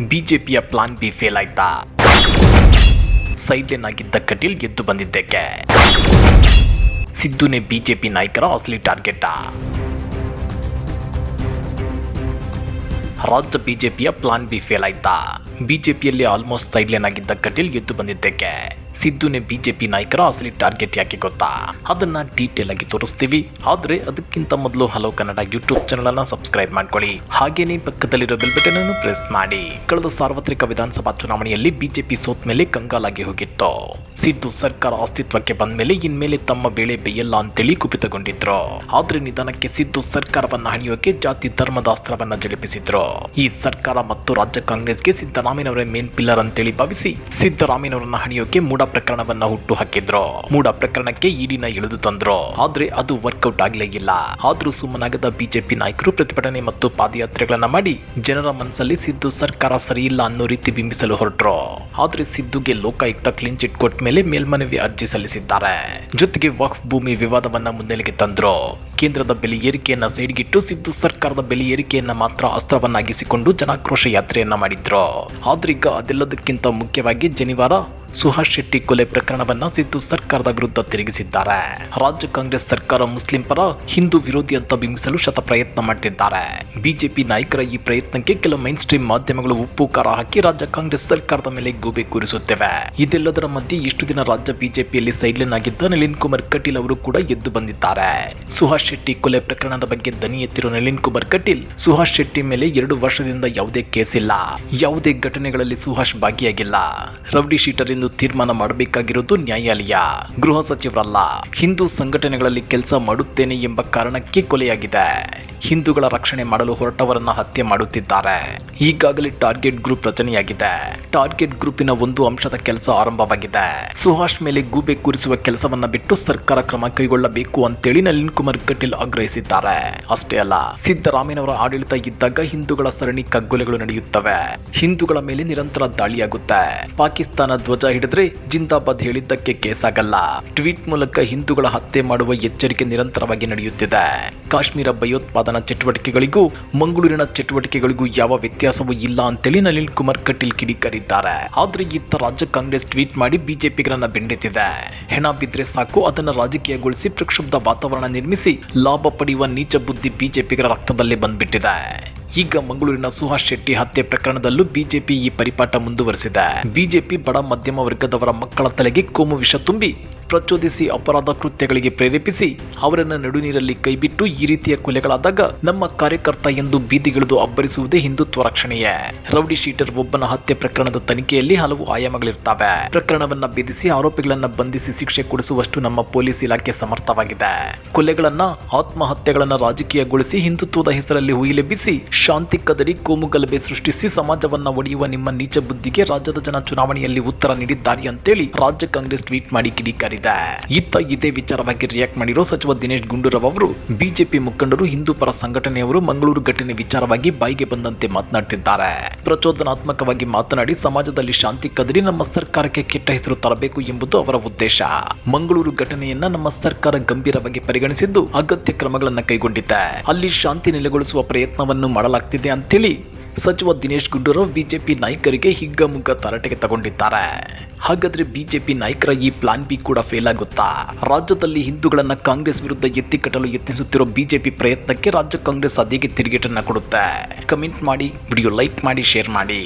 ಬಿಜೆಪಿಯ plan B fail ಆಯ್ತಾ? Sideline ಆಗಿದ್ದ ಕಟೀಲ್ ಗೆದ್ದು ಬಂದಿದ್ದಕ್ಕೆ. ಸಿದ್ದುನೇ ಬಿಜೆಪಿ ನಾಯಕರ ಅಸಲಿ ಟಾರ್ಗೆಟ್ ರಾಜ್ಯ ಬಿಜೆಪಿಯ ಪ್ಲಾನ್ ಬಿ ಫೇಲ್ ಆಯ್ತಾ? ಬಿಜೆಪಿಯಲ್ಲಿ ಆಲ್ಮೋಸ್ಟ್ ಸೈಡ್ಲೈನ್ ಆಗಿದ್ದ ಕಟೀಲ್ ಗೆದ್ದು ಬಂದಿದ್ದಕ್ಕೆ. ಸಿದ್ದುನೇ ಬಿಜೆಪಿ ನಾಯಕರ ಅಸಲಿ ಟಾರ್ಗೆಟ್ ಯಾಕೆ ಗೊತ್ತಾ? ಅದನ್ನ ಡೀಟೇಲ್ ಆಗಿ ತೋರಿಸ್ತೀವಿ. ಆದ್ರೆ ಅದಕ್ಕಿಂತ ಮೊದಲು ಹಲೋ ಕನ್ನಡ ಯೂಟ್ಯೂಬ್ ಚಾನಲ್ ಅನ್ನ ಸಬ್ಸ್ಕ್ರೈಬ್ ಮಾಡ್ಕೊಳ್ಳಿ. ಹಾಗೇನೆ ಪಕ್ಕದಲ್ಲಿರೋ ಬೆಲ್ ಬಟನ್ ಅನ್ನು ಪ್ರೆಸ್ ಮಾಡಿ. ಕಳೆದ ಸಾರ್ವತ್ರಿಕ ವಿಧಾನಸಭಾ ಚುನಾವಣೆಯಲ್ಲಿ ಬಿಜೆಪಿ ಸೋತ್ ಮೇಲೆ ಕಂಗಾಲಾಗಿ ಹೋಗಿತ್ತು. ಸಿದ್ದು ಸರ್ಕಾರ ಅಸ್ತಿತ್ವಕ್ಕೆ ಬಂದ ಮೇಲೆ ಇನ್ಮೇಲೆ ತಮ್ಮ ಬೇಳೆ ಬೇಯಲ್ಲ ಅಂತೇಳಿ ಕುಪಿತಗೊಂಡಿದ್ರು. ಆದ್ರೆ ನಿಧಾನಕ್ಕೆ ಸಿದ್ದು ಸರ್ಕಾರವನ್ನ ಹಣಿಯೋಕೆ ಜಾತಿ ಧರ್ಮದ ಅಸ್ತ್ರವನ್ನ ಜಡಿಪಿಸಿದ್ರು. ಈ ಸರ್ಕಾರ ಮತ್ತು ರಾಜ್ಯ ಕಾಂಗ್ರೆಸ್ಗೆ ಸಿದ್ದರಾಮಯ್ಯನವರೇ ಮೇನ್ ಪಿಲ್ಲರ್ ಅಂತೇಳಿ ಭಾವಿಸಿ ಸಿದ್ದರಾಮಯ್ಯನವರನ್ನ ಹಣಿಯೋಕೆ ಮೂಡ ಪ್ರಕರಣವನ್ನ ಹುಟ್ಟು ಹಾಕಿದ್ರು ಮೂಡ ಪ್ರಕರಣಕ್ಕೆ ಇಡಿನ ಇಳಿದು ತಂದ್ರು? ಆದ್ರೆ ಅದು ವರ್ಕೌಟ್ ಆಗ್ಲೇ ಆದ್ರೂ ಸುಮ್ಮನಾಗದ ಬಿಜೆಪಿ ನಾಯಕರು ಪ್ರತಿಭಟನೆ ಮತ್ತು ಪಾದಯಾತ್ರೆಗಳನ್ನ ಮಾಡಿ ಜನರ ಮನಸ್ಸಲ್ಲಿ ಸಿದ್ದು ಸರ್ಕಾರ ಸರಿಯಿಲ್ಲ ಅನ್ನೋ ರೀತಿ ಬಿಂಬಿಸಲು ಹೊರಟ್ರು? ಆದ್ರೆ ಸಿದ್ದುಗೆ ಲೋಕಾಯುಕ್ತ ಕ್ಲೀನ್ ಚಿಟ್ ಕೊಟ್ಟ ಮೇಲೆ ಮೇಲ್ಮನವಿ ಅರ್ಜಿ ಸಲ್ಲಿಸಿದ್ದಾರೆ. ಜೊತೆಗೆ ವಕ್ಫ್ ಭೂಮಿ ವಿವಾದವನ್ನ ಮುನ್ನೆಲೆಗೆ ತಂದ್ರು? ಕೇಂದ್ರದ ಬೆಲೆ ಏರಿಕೆಯನ್ನು ಸೈಡ್ಗಿಟ್ಟು ಸಿದ್ದು ಸರ್ಕಾರದ ಬೆಲೆ ಏರಿಕೆಯನ್ನ ಮಾತ್ರ ಅಸ್ತ್ರವನ್ನಾಗಿಸಿಕೊಂಡು ಜನಾಕ್ರೋಶ ಯಾತ್ರೆಯನ್ನ ಮಾಡಿದ್ರು. ಆದ್ರೀಗ ಅದೆಲ್ಲದಕ್ಕಿಂತ ಮುಖ್ಯವಾಗಿ ಜನಿವಾರ ಸುಹಾಸ್ ಶೆಟ್ಟಿ ಕೊಲೆ ಪ್ರಕರಣವನ್ನ ಸಿದ್ದು ಸರ್ಕಾರದ ವಿರುದ್ಧ ತಿರುಗಿಸಿದ್ದಾರೆ. ರಾಜ್ಯ ಕಾಂಗ್ರೆಸ್ ಸರ್ಕಾರ ಮುಸ್ಲಿಂ ಪರ ಹಿಂದೂ ವಿರೋಧಿ ಅಂತ ಬಿಂಬಿಸಲು ಶತ ಪ್ರಯತ್ನ ಮಾಡ್ತಿದ್ದಾರೆ. ಬಿಜೆಪಿ ನಾಯಕರ ಈ ಪ್ರಯತ್ನಕ್ಕೆ ಕೆಲವು ಮೈನ್ ಸ್ಟ್ರೀಮ್ ಮಾಧ್ಯಮಗಳು ಉಪ್ಪು ಖಾರ ಹಾಕಿ ರಾಜ್ಯ ಕಾಂಗ್ರೆಸ್ ಸರ್ಕಾರದ ಮೇಲೆ ಗೂಬೆ ಕೂರಿಸುತ್ತಿವೆ. ಇದೆಲ್ಲದರ ಮಧ್ಯೆ ಇಷ್ಟು ದಿನ ರಾಜ್ಯ ಬಿಜೆಪಿಯಲ್ಲಿ ಸೈಡ್ಲೈನ್ ಆಗಿದ್ದ ನಳಿನ್ ಕುಮಾರ್ ಕಟೀಲ್ ಅವರು ಕೂಡ ಎದ್ದು ಬಂದಿದ್ದಾರೆ. ಸುಹಾಸ್ ಶೆಟ್ಟಿ ಕೊಲೆ ಪ್ರಕರಣದ ಬಗ್ಗೆ ದನಿ ಎತ್ತಿರುವ ನಳಿನ್ ಕುಮಾರ್ ಕಟೀಲ್. ಸುಹಾಸ್ ಶೆಟ್ಟಿ ಮೇಲೆ ಎರಡು ವರ್ಷದಿಂದ ಯಾವುದೇ ಕೇಸ್ ಇಲ್ಲ. ಯಾವುದೇ ಘಟನೆಗಳಲ್ಲಿ ಸುಹಾಸ್ ಭಾಗಿಯಾಗಿಲ್ಲ. ರೌಡಿ ಶೀಟರ್ ಎಂದು ತೀರ್ಮಾನ ಮಾಡಬೇಕಾಗಿರುವುದು ನ್ಯಾಯಾಲಯ. ಗೃಹ ಸಚಿವರಲ್ಲ. ಹಿಂದೂ ಸಂಘಟನೆಗಳಲ್ಲಿ ಕೆಲಸ ಮಾಡುತ್ತೇನೆ ಎಂಬ ಕಾರಣಕ್ಕೆ ಕೊಲೆಯಾಗಿದೆ. ಹಿಂದೂಗಳ ರಕ್ಷಣೆ ಮಾಡಲು ಹೊರಟವರನ್ನ ಹತ್ಯೆ ಮಾಡುತ್ತಿದ್ದಾರೆ. ಈಗಾಗಲೇ ಟಾರ್ಗೆಟ್ ಗ್ರೂಪ್ ರಚನೆಯಾಗಿದೆ. ಟಾರ್ಗೆಟ್ ಗ್ರೂಪಿನ ಒಂದು ಅಂಶದ ಕೆಲಸ ಆರಂಭವಾಗಿದೆ. ಸುಹಾಸ್ ಮೇಲೆ ಗೂಬೆ ಕೂರಿಸುವ ಕೆಲಸವನ್ನ ಬಿಟ್ಟು ಸರ್ಕಾರ ಕ್ರಮ ಕೈಗೊಳ್ಳಬೇಕು ಅಂತೇಳಿ ನಳಿನ್ ಕುಮಾರ್ ಕಟೀಲ್ ಆಗ್ರಹಿಸಿದ್ದಾರೆ. ಅಷ್ಟೇ ಅಲ್ಲ, ಸಿದ್ದರಾಮಯ್ಯನವರ ಆಡಳಿತ ಇದ್ದಾಗ ಹಿಂದೂಗಳ ಸರಣಿ ಕಗ್ಗೊಲೆಗಳು ನಡೆಯುತ್ತವೆ. ಹಿಂದೂಗಳ ಮೇಲೆ ನಿರಂತರ ದಾಳಿಯಾಗುತ್ತೆ. ಪಾಕಿಸ್ತಾನ ಧ್ವಜ ಹಿಡಿದ್ರೆ ಜಿಂದಾಬಾದ್ ಹೇಳಿದ್ದಕ್ಕೆ ಕೇಸಾಗಲ್ಲ. ಟ್ವೀಟ್ ಮೂಲಕ ಹಿಂದೂಗಳ ಹತ್ಯೆ ಮಾಡುವ ಎಚ್ಚರಿಕೆ ನಿರಂತರವಾಗಿ ನಡೆಯುತ್ತಿದೆ. ಕಾಶ್ಮೀರ ಭಯೋತ್ಪಾದನಾ ಚಟುವಟಿಕೆಗಳಿಗೂ, ಮಂಗಳೂರಿನ ಚಟುವಟಿಕೆಗಳಿಗೂ ಯಾವ ವ್ಯತ್ಯಾಸವೂ ಇಲ್ಲ ಅಂತೇಳಿ ನಳಿನ್ ಕುಮಾರ್ ಕಟೀಲ್ ಕಿಡಿಕಾರಿದ್ದಾರೆ. ಆದ್ರೆ ಇತ್ತ ರಾಜ್ಯ ಕಾಂಗ್ರೆಸ್ ಟ್ವೀಟ್ ಮಾಡಿ ಬಿಜೆಪಿಗಳನ್ನ ಬೆಂಡೆತ್ತಿದೆ ಹೆಣ ಬಿದ್ರೆ ಸಾಕು, ಅದನ್ನ ರಾಜಕೀಯಗೊಳಿಸಿ ಪ್ರಕ್ಷುಬ್ಧ ವಾತಾವರಣ ನಿರ್ಮಿಸಿ ಲಾಭ ಪಡೆಯುವ ನೀಚ ಬುದ್ಧಿ ಬಿಜೆಪಿಗರ ರಕ್ತದಲ್ಲಿ ಬಂದ್ಬಿಟ್ಟಿದೆ. ಈಗ ಮಂಗಳೂರಿನ ಸುಹಾಸ್ ಶೆಟ್ಟಿ ಹತ್ಯೆ ಪ್ರಕರಣದಲ್ಲೂ ಬಿಜೆಪಿ ಈ ಪರಿಪಾಠ ಮುಂದುವರೆಸಿದೆ. ಬಿಜೆಪಿ ಬಡ ಮಧ್ಯಮ ವರ್ಗದವರ ಮಕ್ಕಳ ತಲೆಗೆ ಕೋಮು ವಿಷ ತುಂಬಿ ಪ್ರಚೋದಿಸಿ ಅಪರಾಧ ಕೃತ್ಯಗಳಿಗೆ ಪ್ರೇರೇಪಿಸಿ ಅವರನ್ನು ನಡುನೀರಲ್ಲಿ ಕೈಬಿಟ್ಟು ಈ ರೀತಿಯ ಕೊಲೆಗಳಾದಾಗ ನಮ್ಮ ಕಾರ್ಯಕರ್ತ ಎಂದು ಬೀದಿಗಿಳಿದು ಅಬ್ಬರಿಸುವುದೇ ಹಿಂದುತ್ವ ರಕ್ಷಣೆಯ. ರೌಡಿ ಶೀಟರ್ ಒಬ್ಬನ ಹತ್ಯೆ ಪ್ರಕರಣದ ತನಿಖೆಯಲ್ಲಿ ಹಲವು ಆಯಾಮಗಳಿರ್ತವೆ. ಪ್ರಕರಣವನ್ನ ಭೇದಿಸಿ ಆರೋಪಿಗಳನ್ನ ಬಂಧಿಸಿ ಶಿಕ್ಷೆ ಕೊಡಿಸುವಷ್ಟು ನಮ್ಮ ಪೊಲೀಸ್ ಇಲಾಖೆ ಸಮರ್ಥವಾಗಿದೆ. ಕೊಲೆಗಳನ್ನ, ಆತ್ಮಹತ್ಯೆಗಳನ್ನ ರಾಜಕೀಯಗೊಳಿಸಿ ಹಿಂದುತ್ವದ ಹೆಸರಲ್ಲಿ ಹುಯಿಲೆಬ್ಬಿಸಿ ಶಾಂತಿ ಕದರಿ ಕೋಮುಗಲಭೆ ಸೃಷ್ಟಿಸಿ ಸಮಾಜವನ್ನ ಒಡೆಯುವ ನಿಮ್ಮ ನೀಚ ಬುದ್ಧಿಗೆ ರಾಜ್ಯದ ಜನ ಚುನಾವಣೆಯಲ್ಲಿ ಉತ್ತರ ನೀಡಿದ್ದಾರೆ ಅಂತೇಳಿ ರಾಜ್ಯ ಕಾಂಗ್ರೆಸ್ ಟ್ವೀಟ್ ಮಾಡಿ ಕಿಡಿಕಾರಿದೆ ಇತ್ತ ಇದೇ ವಿಚಾರವಾಗಿ ರಿಯಾಕ್ಟ್ ಮಾಡಿರೋ ಸಚಿವ ದಿನೇಶ್ ಗುಂಡೂರಾವ್ ಅವರು, ಬಿಜೆಪಿ ಮುಖಂಡರು, ಹಿಂದೂ ಪರ ಸಂಘಟನೆಯವರು ಮಂಗಳೂರು ಘಟನೆ ವಿಚಾರವಾಗಿ ಬಾಯಿಗೆ ಬಂದಂತೆ ಮಾತನಾಡುತ್ತಿದ್ದಾರೆ ಪ್ರಚೋದನಾತ್ಮಕವಾಗಿ ಮಾತನಾಡಿ ಸಮಾಜದಲ್ಲಿ ಶಾಂತಿ ಕದರಿ ನಮ್ಮ ಸರ್ಕಾರಕ್ಕೆ ಕೆಟ್ಟ ಹೆಸರು ತರಬೇಕು ಎಂಬುದು ಅವರ ಉದ್ದೇಶ. ಮಂಗಳೂರು ಘಟನೆಯನ್ನ ನಮ್ಮ ಸರ್ಕಾರ ಗಂಭೀರವಾಗಿ ಪರಿಗಣಿಸಿದ್ದು ಅಗತ್ಯ ಕ್ರಮಗಳನ್ನು ಕೈಗೊಂಡಿದೆ. ಅಲ್ಲಿ ಶಾಂತಿ ನೆಲೆಗೊಳಿಸುವ ಪ್ರಯತ್ನವನ್ನು ಮಾಡಲಾಗ್ತಿದೆ ಅಂತೇಳಿ ಸಚಿವ ದಿನೇಶ್ ಗುಂಡೂರಾವ್ ಬಿಜೆಪಿ ನಾಯಕರಿಗೆ ಹಿಗ್ಗಮುಗ್ಗ ತರಾಟೆಗೆ ತಗೊಂಡಿದ್ದಾರೆ. ಹಾಗಾದ್ರೆ ಬಿಜೆಪಿ ನಾಯಕರ ಈ ಪ್ಲಾನ್ ಬಿ ಕೂಡ ಫೇಲ್ ಆಗುತ್ತಾ? ರಾಜ್ಯದಲ್ಲಿ ಹಿಂದೂಗಳನ್ನ ಕಾಂಗ್ರೆಸ್ ವಿರುದ್ಧ ಎತ್ತಿಕಟ್ಟಲು ಯತ್ನಿಸುತ್ತಿರೋ ಬಿಜೆಪಿ ಪ್ರಯತ್ನಕ್ಕೆ ರಾಜ್ಯ ಕಾಂಗ್ರೆಸ್ ಅದೇಗೆ ತಿರುಗೇಟನ್ನ ಕೊಡುತ್ತೆ. ಕಮೆಂಟ್ ಮಾಡಿ ವಿಡಿಯೋ ಲೈಕ್ ಮಾಡಿ ಶೇರ್ ಮಾಡಿ.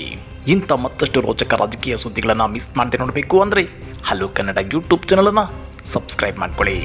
ಇಂಥ ಮತ್ತಷ್ಟು ರೋಚಕ ರಾಜಕೀಯ ಸುದ್ದಿಗಳನ್ನ ಮಿಸ್ ಮಾಡದೆ ನೋಡಬೇಕು ಅಂದ್ರೆ ಹಲೋ ಕನ್ನಡ ಯೂಟ್ಯೂಬ್ ಚಾನಲನ್ನು ಸಬ್ಸ್ಕ್ರೈಬ್ ಮಾಡ್ಕೊಳ್ಳಿ.